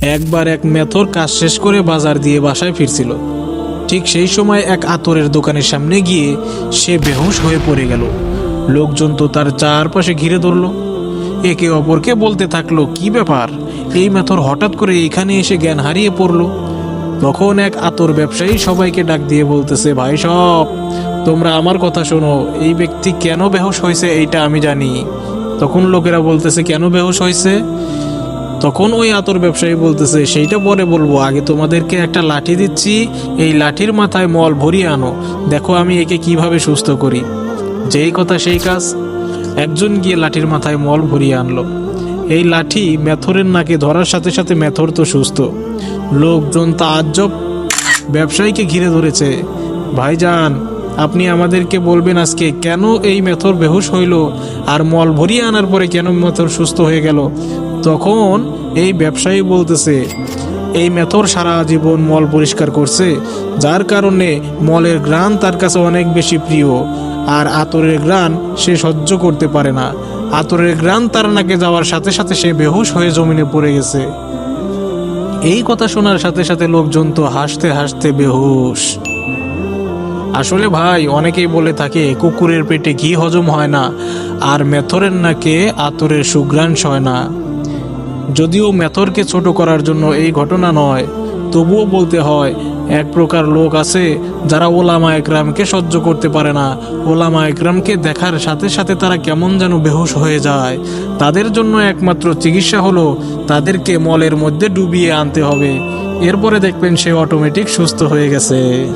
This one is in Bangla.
একবার এক মেথর কাজ শেষ করে বাজার দিয়ে বাসায় ফিরছিল। ঠিক সেই সময় এক আতরের দোকানের সামনে গিয়ে সে বেহুশ হয়ে পড়ে গেল। লোকজন তো তার চারপাশে ঘিরে ধরলো। একে অপরকে বলতে থাকল, কি ব্যাপার? এই মেথর হঠাৎ করে এখানে এসে জ্ঞান হারিয়ে পড়ল। তখন এক আতর ব্যবসায়ী সবাইকে ডাক দিয়ে বলতেছে, ভাই সব, তোমরা আমার কথা শোনো, এই ব্যক্তি কেন বেহুশ হয়েছে এইটা আমি জানি। তখন লোকেরা বলতেছে, কেন বেহুশ হয়েছে? তখন ওই আতর ব্যবসায়ী বলতেছে, সেইটা পরে বলব, আগে তোমাদেরকে একটা লাঠি দিচ্ছি, এই লাঠির মাথায় মল ভরিয়ে আনো, দেখো আমি একে কীভাবে সুস্থ করি। যেই কথা সেই কাজ, একজন গিয়ে লাঠির মাথায় মল ভরিয়ে আনলো। এই লাঠি মেথরের নাকে ধরার সাথে সাথে মেথর তো সুস্থ। লোকজন তাজ্জব, ব্যবসায়ীকে ঘিরে ধরেছে, ভাইজান, আপনি আমাদেরকে বলবেন আজকে কেন এই মেথর বেহুশ হইল, আর মল ভরিয়ে আনার পরে কেন মেথর সুস্থ হয়ে গেল? তখন এই ব্যবসায়ী বলতেছে, এই মেথর সারা জীবন মল পরিষ্কার করছে, যার কারণে মলের গ্রান তার কাছে অনেক বেশি প্রিয়, আর আতরের গ্রান সে সহ্য করতে পারে না। আতরের গ্রান তার নাকে যাওয়ার সাথে সাথে সে বেহুশ হয়ে জমিনে পড়ে গেছে। এই কথা শোনার সাথে সাথে লোকজন তো হাসতে হাসতে বেহুশ। আসলে ভাই, অনেকেই বলে থাকে, কুকুরের পেটে ঘি হজম হয় না, আর মেথরের নাকে আতরের সুঘ্রাণ সয় না। যদিও মেথরকে ছোট করার জন্য এই ঘটনা নয়, তবুও বলতে হয়, এক প্রকার লোক আছে যারা ওলামা একরামকে সহ্য করতে পারে না। ওলামা একরামকে দেখার সাথে সাথে তারা কেমন যেন বেহুশ হয়ে যায়। তাদের জন্য একমাত্র চিকিৎসা হলো তাদেরকে মলের মধ্যে ডুবিয়ে আনতে হবে। এরপরে দেখবেন সে অটোমেটিক সুস্থ হয়ে গেছে।